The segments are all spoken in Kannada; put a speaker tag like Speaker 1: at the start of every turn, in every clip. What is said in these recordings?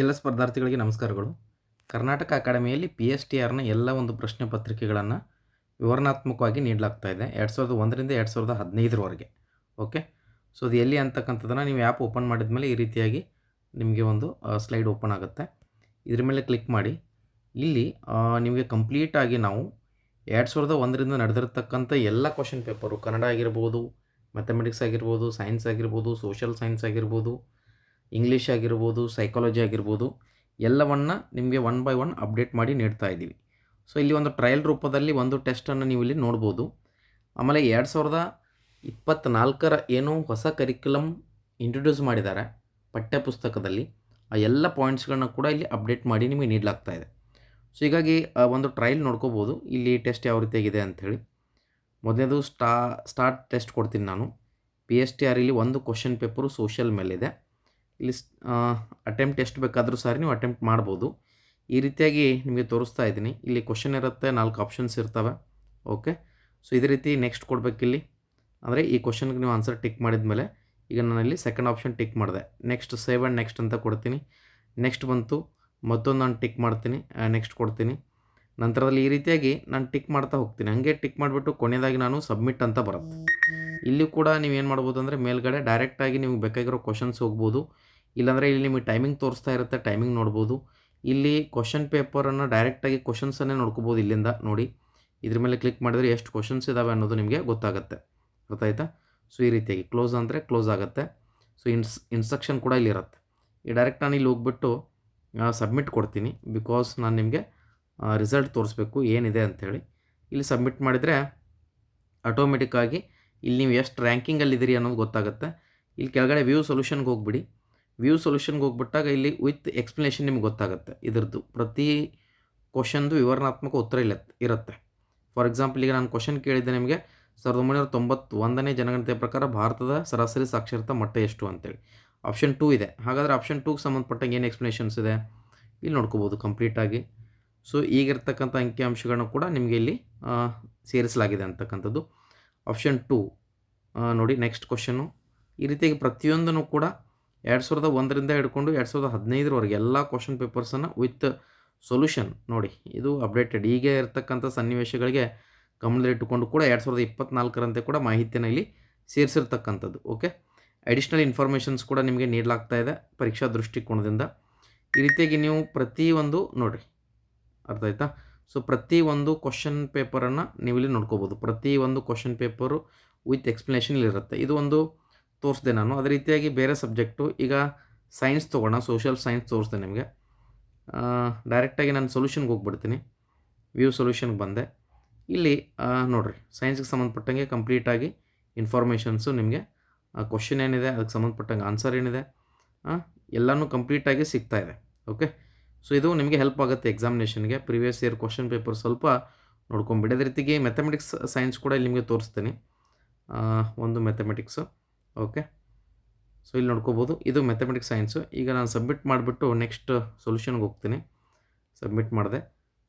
Speaker 1: ಎಲ್ಲ ಸ್ಪರ್ಧಾರ್ಥಿಗಳಿಗೆ ನಮಸ್ಕಾರಗಳು. ಕರ್ನಾಟಕ ಅಕಾಡೆಮಿಯಲ್ಲಿ ಪಿ ಎಸ್ ಟಿ ಆರ್ನ ಎಲ್ಲ ಒಂದು ಪ್ರಶ್ನೆ ಪತ್ರಿಕೆಗಳನ್ನು ವಿವರಣಾತ್ಮಕವಾಗಿ ನೀಡಲಾಗ್ತಾ ಇದೆ. ಎರಡು ಸಾವಿರದ ಒಂದರಿಂದ ಎರಡು ಸಾವಿರದ ಹದಿನೈದರವರೆಗೆ. ಓಕೆ ಸೊ ಅದು ಎಲ್ಲಿ ಅಂತಕ್ಕಂಥದ್ದನ್ನು ನೀವು ಆ್ಯಪ್ ಓಪನ್ ಮಾಡಿದ ಮೇಲೆ ಈ ರೀತಿಯಾಗಿ ನಿಮಗೆ ಒಂದು ಸ್ಲೈಡ್ ಓಪನ್ ಆಗುತ್ತೆ. ಇದ್ರ ಮೇಲೆ ಕ್ಲಿಕ್ ಮಾಡಿ. ಇಲ್ಲಿ ನಿಮಗೆ ಕಂಪ್ಲೀಟಾಗಿ ನಾವು ಎರಡು ಸಾವಿರದ ಒಂದರಿಂದ ನಡೆದಿರ್ತಕ್ಕಂಥ ಎಲ್ಲ ಕ್ವಶನ್ ಪೇಪರು ಕನ್ನಡ ಆಗಿರ್ಬೋದು ಮ್ಯಾಥಮೆಟಿಕ್ಸ್ ಆಗಿರ್ಬೋದು ಸೈನ್ಸ್ ಆಗಿರ್ಬೋದು ಸೋಷಲ್ ಸೈನ್ಸ್ ಆಗಿರ್ಬೋದು ಇಂಗ್ಲೀಷ್ ಆಗಿರ್ಬೋದು ಸೈಕಾಲಜಿ ಆಗಿರ್ಬೋದು, ಎಲ್ಲವನ್ನು ನಿಮಗೆ ಒನ್ ಬೈ ಒನ್ ಅಪ್ಡೇಟ್ ಮಾಡಿ ನೀಡ್ತಾ ಇದ್ದೀವಿ. ಸೊ ಇಲ್ಲಿ ಒಂದು ಟ್ರಯಲ್ ರೂಪದಲ್ಲಿ ಒಂದು ಟೆಸ್ಟನ್ನು ನೀವು ಇಲ್ಲಿ ನೋಡ್ಬೋದು. ಆಮೇಲೆ ಎರಡು ಸಾವಿರದ ಇಪ್ಪತ್ತ್ನಾಲ್ಕರ ಏನೋ ಹೊಸ ಕರಿಕ್ಯುಲಮ್ ಇಂಟ್ರೊಡ್ಯೂಸ್ ಮಾಡಿದ್ದಾರೆ ಪಠ್ಯಪುಸ್ತಕದಲ್ಲಿ. ಆ ಎಲ್ಲ ಪಾಯಿಂಟ್ಸ್ಗಳನ್ನ ಕೂಡ ಇಲ್ಲಿ ಅಪ್ಡೇಟ್ ಮಾಡಿ ನಿಮಗೆ ನೀಡಲಾಗ್ತಾ ಇದೆ. ಸೊ ಹೀಗಾಗಿ ಒಂದು ಟ್ರಯಲ್ ನೋಡ್ಕೋಬೋದು. ಇಲ್ಲಿ ಟೆಸ್ಟ್ ಯಾವ ರೀತಿ ಆಗಿದೆ ಅಂಥೇಳಿ ಮೊದಲನೇದು ಸ್ಟಾ ಸ್ಟಾರ್ಟ್ ಟೆಸ್ಟ್ ಕೊಡ್ತೀನಿ ನಾನು. ಪಿ ಎಸ್ ಟಿ ಆರ್ ಇಲ್ಲಿ ಒಂದು ಕ್ವಶನ್ ಪೇಪರು ಸೋಷಿಯಲ್ ಮೇಲಿದೆ. ಇಲ್ಲಿ ಅಟೆಂಪ್ಟ್ ಎಷ್ಟು ಬೇಕಾದರೂ ಸಾರಿ ನೀವು ಅಟೆಂಪ್ಟ್ ಮಾಡ್ಬೋದು. ಈ ರೀತಿಯಾಗಿ ನಿಮಗೆ ತೋರಿಸ್ತಾ ಇದ್ದೀನಿ. ಇಲ್ಲಿ ಕ್ವಶನ್ ಇರುತ್ತೆ, ನಾಲ್ಕು ಆಪ್ಷನ್ಸ್ ಇರ್ತವೆ. ಓಕೆ ಸೊ ಇದೇ ರೀತಿ ನೆಕ್ಸ್ಟ್ ಕೊಡಬೇಕಿಲ್ಲಿ ಅಂದರೆ ಈ ಕ್ವಶನ್ಗೆ ನೀವು ಆನ್ಸರ್ ಟಿಕ್ ಮಾಡಿದ ಮೇಲೆ ಈಗ ನಾನಲ್ಲಿ ಸೆಕೆಂಡ್ ಆಪ್ಷನ್ ಟಿಕ್ ಮಾಡಿದೆ. ನೆಕ್ಸ್ಟ್ ಸೇವ್ ಆ್ಯಂಡ್ ನೆಕ್ಸ್ಟ್ ಅಂತ ಕೊಡ್ತೀನಿ. ನೆಕ್ಸ್ಟ್ ಬಂತು, ಮತ್ತೊಂದು ನಾನು ಟಿಕ್ ಮಾಡ್ತೀನಿ ನೆಕ್ಸ್ಟ್ ಕೊಡ್ತೀನಿ. ನಂತರದಲ್ಲಿ ಈ ರೀತಿಯಾಗಿ ನಾನು ಟಿಕ್ ಮಾಡ್ತಾ ಹೋಗ್ತೀನಿ. ಹಂಗೆ ಟಿಕ್ ಮಾಡಿಬಿಟ್ಟು ಕೊನೆಯದಾಗಿ ನಾನು ಸಬ್ಮಿಟ್ ಅಂತ ಬರುತ್ತೆ. ಇಲ್ಲಿ ಕೂಡ ನೀವು ಏನು ಮಾಡ್ಬೋದು ಅಂದರೆ ಮೇಲ್ಗಡೆ ಡೈರೆಕ್ಟಾಗಿ ನಿಮ್ಗೆ ಬೇಕಾಗಿರೋ ಕ್ವಶನ್ಸ್ ಹೋಗ್ಬೋದು. ಇಲ್ಲಾಂದರೆ ಇಲ್ಲಿ ನಿಮಗೆ ಟೈಮಿಂಗ್ ತೋರಿಸ್ತಾ ಇರುತ್ತೆ ಟೈಮಿಂಗ್ ನೋಡ್ಬೋದು. ಇಲ್ಲಿ ಕ್ವಶನ್ ಪೇಪರನ್ನು ಡೈರೆಕ್ಟಾಗಿ ಕ್ವಶನ್ಸನ್ನೇ ನೋಡ್ಕೋಬೋದು ಇಲ್ಲಿಂದ ನೋಡಿ. ಇದ್ರ ಮೇಲೆ ಕ್ಲಿಕ್ ಮಾಡಿದರೆ ಎಷ್ಟು ಕ್ವಶನ್ಸ್ ಇದ್ದಾವೆ ಅನ್ನೋದು ನಿಮಗೆ ಗೊತ್ತಾಗುತ್ತೆ. ಗೊತ್ತಾಯ್ತಾ ಸೊ ಈ ರೀತಿಯಾಗಿ ಕ್ಲೋಸ್ ಅಂದರೆ ಕ್ಲೋಸ್ ಆಗುತ್ತೆ. ಸೊ ಇನ್ಸ್ ಇನ್ಸ್ಟ್ರಕ್ಷನ್ ಕೂಡ ಇಲ್ಲಿರುತ್ತೆ ಈ ಡೈರೆಕ್ಟ್ ನಾನು ಇಲ್ಲಿ ಹೋಗ್ಬಿಟ್ಟು ಸಬ್ಮಿಟ್ ಕೊಡ್ತೀನಿ. ಬಿಕಾಸ್ ನಾನು ನಿಮಗೆ ರಿಸಲ್ಟ್ ತೋರಿಸ್ಬೇಕು, ಏನಿದೆ ಅಂಥೇಳಿ ಇಲ್ಲಿ ಸಬ್ಮಿಟ್ ಮಾಡಿದರೆ ಆಟೋಮೆಟಿಕ್ಕಾಗಿ ಇಲ್ಲಿ ನೀವು ಎಷ್ಟು ರ್ಯಾಂಕಿಂಗಲ್ಲಿದ್ದೀರಿ ಅನ್ನೋದು ಗೊತ್ತಾಗುತ್ತೆ. ಇಲ್ಲಿ ಕೆಳಗಡೆ ವ್ಯೂ ಸೊಲ್ಯೂಷನ್ಗೆ ಹೋಗ್ಬಿಡಿ. ವ್ಯೂ ಸೊಲ್ಯೂಷನ್ಗೆ ಹೋಗ್ಬಿಟ್ಟಾಗ ಇಲ್ಲಿ ವಿತ್ ಎಕ್ಸ್ಪ್ಲನೇಷನ್ ನಿಮ್ಗೆ ಗೊತ್ತಾಗುತ್ತೆ ಇದ್ರದ್ದು. ಪ್ರತಿ ಕ್ವಶನ್ದು ವಿವರಣಾತ್ಮಕ ಉತ್ತರ ಇಲ್ಲ ಇರುತ್ತೆ. ಫಾರ್ ಎಕ್ಸಾಂಪಲ್ ಈಗ ನಾನು ಕ್ವಶನ್ ಕೇಳಿದ್ದೆ ನಿಮಗೆ, ಸಾವಿರದ ಒಂಬೈನೂರ ತೊಂಬತ್ತೊಂದನೇ ಜನಗಣತಿಯ ಪ್ರಕಾರ ಭಾರತದ ಸರಾಸರಿ ಸಾಕ್ಷರತಾ ಮಟ್ಟ ಎಷ್ಟು ಅಂತೇಳಿ. ಆಪ್ಷನ್ ಟೂ ಇದೆ. ಹಾಗಾದರೆ ಆಪ್ಷನ್ ಟೂಗೆ ಸಂಬಂಧಪಟ್ಟಂಗೆ ಏನು ಎಕ್ಸ್ಪ್ಲನೇಷನ್ಸ್ ಇದೆ? ಇಲ್ಲಿ ನೋಡ್ಕೋಬೋದು ಕಂಪ್ಲೀಟಾಗಿ ಸೊ ಈಗಿರ್ತಕ್ಕಂಥ ಅಂಕಿಅಂಶಗಳನ್ನ ಕೂಡ ನಿಮಗೆ ಇಲ್ಲಿ ಸೇರಿಸಲಾಗಿದೆ ಅಂತಕ್ಕಂಥದ್ದು. ಆಪ್ಷನ್ ಟು ನೋಡಿ ನೆಕ್ಸ್ಟ್ ಕ್ವಶನ್ನು ಈ ರೀತಿಯಾಗಿ ಪ್ರತಿಯೊಂದನ್ನು ಕೂಡ ಎರಡು ಸಾವಿರದ ಒಂದರಿಂದ ಹಿಡ್ಕೊಂಡು ಎರಡು ಸಾವಿರದ ಹದಿನೈದರವರೆಗೆ ಎಲ್ಲ ಕ್ವಶನ್ ಪೇಪರ್ಸನ್ನು ವಿತ್ ಸೊಲ್ಯೂಷನ್ ನೋಡಿ, ಇದು ಅಪ್ಡೇಟೆಡ್ ಈಗ ಇರತಕ್ಕಂಥ ಸನ್ನಿವೇಶಗಳಿಗೆ ಗಮನದಲ್ಲಿಟ್ಟುಕೊಂಡು ಕೂಡ ಎರಡು ಸಾವಿರದ ಇಪ್ಪತ್ನಾಲ್ಕರಂತೆ ಕೂಡ ಮಾಹಿತಿಯನ್ನು ಇಲ್ಲಿ ಸೇರಿಸಿರ್ತಕ್ಕಂಥದ್ದು ಓಕೆ ಅಡಿಷ್ನಲ್ ಇನ್ಫಾರ್ಮೇಷನ್ಸ್ ಕೂಡ ನಿಮಗೆ ನೀಡಲಾಗ್ತಾ ಇದೆ ಪರೀಕ್ಷಾ ದೃಷ್ಟಿಕೋನದಿಂದ. ಈ ರೀತಿಯಾಗಿ ನೀವು ಪ್ರತಿಯೊಂದು, ನೋಡಿರಿ, ಅರ್ಥ ಆಯ್ತಾ? ಸೊ ಪ್ರತಿ ಒಂದು ಕ್ವಶನ್ ಪೇಪರನ್ನು ನೀವಿಲ್ಲಿ ನೋಡ್ಕೋಬೋದು. ಒಂದು ಕ್ವಶನ್ ಪೇಪರು ವಿತ್ ಎಕ್ಸ್ಪ್ಲನೇಷನ್ ಇರುತ್ತೆ. ಇದು ಒಂದು ತೋರಿಸ್ದೆ ನಾನು. ಅದೇ ರೀತಿಯಾಗಿ ಬೇರೆ ಸಬ್ಜೆಕ್ಟು ಈಗ ಸೈನ್ಸ್ ತೊಗೋಣ. ಸೋಷಿಯಲ್ ಸೈನ್ಸ್ ತೋರಿಸ್ದೆ ನಿಮಗೆ. ಡೈರೆಕ್ಟಾಗಿ ನಾನು ಸೊಲ್ಯೂಷನ್ಗೆ ಹೋಗ್ಬಿಡ್ತೀನಿ. ವ್ಯೂ ಸೊಲ್ಯೂಷನ್ಗೆ ಬಂದೆ. ಇಲ್ಲಿ ನೋಡಿರಿ. ಸೈನ್ಸ್ಗೆ ಸಂಬಂಧಪಟ್ಟಂಗೆ ಕಂಪ್ಲೀಟಾಗಿ ಇನ್ಫಾರ್ಮೇಷನ್ಸು ನಿಮಗೆ ಕ್ವಶನ್ ಏನಿದೆ, ಅದಕ್ಕೆ ಸಂಬಂಧಪಟ್ಟಂಗೆ ಆನ್ಸರ್ ಏನಿದೆ ಎಲ್ಲನೂ ಕಂಪ್ಲೀಟಾಗಿ ಸಿಗ್ತಾಯಿದೆ ಓಕೆ ಸೊ ಇದು ನಿಮಗೆ ಹೆಲ್ಪ್ ಆಗುತ್ತೆ ಎಕ್ಸಾಮಿನೇಷನ್ಗೆ ಪ್ರಿವಿಯಸ್ ಇಯರ್ ಕ್ವಶನ್ ಪೇಪರ್ ಸ್ವಲ್ಪ ನೋಡ್ಕೊಂಬಿಡಿ ಅದೇ ರೀತಿಗೆ ಮೆಥಮೆಟಿಕ್ಸ್ ಸೈನ್ಸ್ ಕೂಡ ಇಲ್ಲಿ ನಿಮಗೆ ತೋರಿಸ್ತೀನಿ. ಒಂದು ಮೆಥಮೆಟಿಕ್ಸು ಓಕೆ ಸೊ ಇಲ್ಲಿ ನೋಡ್ಕೋಬೋದು. ಇದು ಮೆಥಮೆಟಿಕ್ಸ್ ಸೈನ್ಸು ಈಗ ನಾನು ಸಬ್ಮಿಟ್ ಮಾಡಿಬಿಟ್ಟು ನೆಕ್ಸ್ಟ್ ಸೊಲ್ಯೂಷನ್ಗೆ ಹೋಗ್ತೀನಿ. ಸಬ್ಮಿಟ್ ಮಾಡಿದೆ.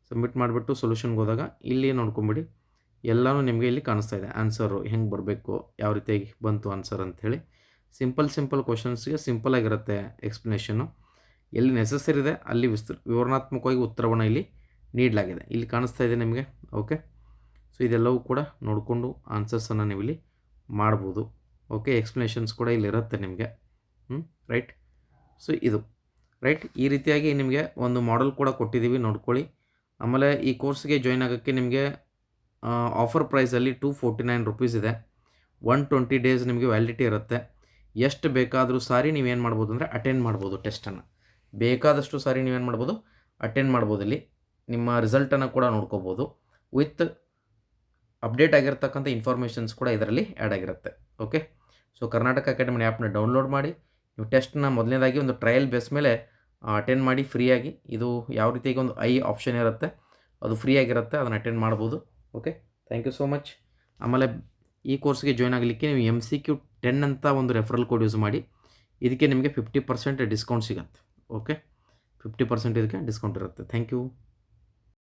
Speaker 1: ಸಬ್ಮಿಟ್ ಮಾಡಿಬಿಟ್ಟು ಸೊಲ್ಯೂಷನ್ಗೆ ಹೋದಾಗ ಇಲ್ಲಿ ನೋಡ್ಕೊಂಬಿಡಿ ಎಲ್ಲನೂ ನಿಮಗೆ ಇಲ್ಲಿ ಕಾಣಿಸ್ತಾ ಇದೆ. ಆನ್ಸರು ಹೆಂಗೆ ಬರಬೇಕು, ಯಾವ ರೀತಿಯಾಗಿ ಬಂತು ಆನ್ಸರ್ ಅಂಥೇಳಿ. ಸಿಂಪಲ್ ಸಿಂಪಲ್ ಕ್ವಶನ್ಸ್ಗೆ ಸಿಂಪಲ್ ಆಗಿರುತ್ತೆ ಎಕ್ಸ್ಪ್ಲನೇಷನ್ನು ಎಲ್ಲಿ ನೆಸಸರಿ ಇದೆ, ಅಲ್ಲಿ ವಿಸ್ತ, ವಿವರಣಾತ್ಮಕವಾಗಿ ಉತ್ತರವನ್ನು ಇಲ್ಲಿ ನೀಡಲಾಗಿದೆ. ಇಲ್ಲಿ ಕಾಣಿಸ್ತಾ ಇದೆ ನಿಮಗೆ? ಓಕೆ ಸೊ ಇದೆಲ್ಲವೂ ಕೂಡ ನೋಡಿಕೊಂಡು ಆನ್ಸರ್ಸನ್ನು ನೀವು ಇಲ್ಲಿ ಮಾಡ್ಬೋದು. ಓಕೆ ಎಕ್ಸ್ಪ್ಲನೇಷನ್ಸ್ ಕೂಡ ಇಲ್ಲಿ ಇರುತ್ತೆ ನಿಮಗೆ. ಹ್ಞೂ ರೈಟ್ ಸೊ ಇದು. ರೈಟ್ ಈ ರೀತಿಯಾಗಿ ನಿಮಗೆ ಒಂದು ಮಾಡಲ್ ಕೂಡ ಕೊಟ್ಟಿದ್ದೀವಿ ನೋಡ್ಕೊಳ್ಳಿ. ಆಮೇಲೆ ಈ ಕೋರ್ಸ್ಗೆ ಜಾಯ್ನ್ ಆಗೋಕ್ಕೆ ನಿಮಗೆ ಆಫರ್ ಪ್ರೈಸಲ್ಲಿ ಟೂ ಫೋರ್ಟಿ ನೈನ್ ರುಪೀಸ್ ಇದೆ. ಒನ್ ಟ್ವೆಂಟಿ ಡೇಸ್ ನಿಮಗೆ ವ್ಯಾಲಿಡಿಟಿ ಇರುತ್ತೆ. ಎಷ್ಟು ಬೇಕಾದರೂ ಸಾರಿ ನೀವೇನು ಮಾಡ್ಬೋದು ಅಂದರೆ ಅಟೆಂಡ್ ಮಾಡ್ಬೋದು ಟೆಸ್ಟನ್ನು ಬೇಕಾದಷ್ಟು ಸಾರಿ ನೀವೇನು ಮಾಡ್ಬೋದು ಅಟೆಂಡ್ ಮಾಡ್ಬೋದು ಇಲ್ಲಿ. ನಿಮ್ಮ ರಿಸಲ್ಟನ್ನು ಕೂಡ ನೋಡ್ಕೋಬೋದು. ವಿತ್ ಅಪ್ಡೇಟ್ ಆಗಿರ್ತಕ್ಕಂಥ ಇನ್ಫಾರ್ಮೇಷನ್ಸ್ ಕೂಡ ಇದರಲ್ಲಿ ಆ್ಯಡ್ ಆಗಿರುತ್ತೆ. ಓಕೆ ಸೊ ಕರ್ನಾಟಕ ಅಕಾಡೆಮಿ ಆ್ಯಪ್ನ ಡೌನ್ಲೋಡ್ ಮಾಡಿ, ನೀವು ಟೆಸ್ಟ್ನ ಮೊದಲನೇದಾಗಿ ಒಂದು ಟ್ರಯಲ್ ಬೇಸ್ ಮೇಲೆ ಅಟೆಂಡ್ ಮಾಡಿ ಫ್ರೀಯಾಗಿ ಇದು ಯಾವ ರೀತಿಯಾಗಿ ಒಂದು ಐ ಆಪ್ಷನ್ ಇರುತ್ತೆ, ಅದು ಫ್ರೀ ಆಗಿರುತ್ತೆ, ಅದನ್ನು ಅಟೆಂಡ್ ಮಾಡ್ಬೋದು. Okay thank you so much ಆಮೇಲೆ ಈ ಕೋರ್ಸ್ಗೆ ಜಾಯ್ನ್ ಆಗಲಿಕ್ಕೆ ನೀವು ಎಂ ಸಿ ಕ್ಯೂ ಟೆನ್ ಅಂತ ಒಂದು ರೆಫರಲ್ ಕೋಡ್ ಯೂಸ್ ಮಾಡಿ, ಇದಕ್ಕೆ ನಿಮಗೆ ಫಿಫ್ಟಿ ಪರ್ಸೆಂಟ್ ಡಿಸ್ಕೌಂಟ್ ಸಿಗುತ್ತೆ. ಓಕೆ. ಫಿಫ್ಟಿ ಪರ್ಸೆಂಟ್ ಇದಕ್ಕೆ ಡಿಸ್ಕೌಂಟ್ ಇರುತ್ತೆ. Thank you.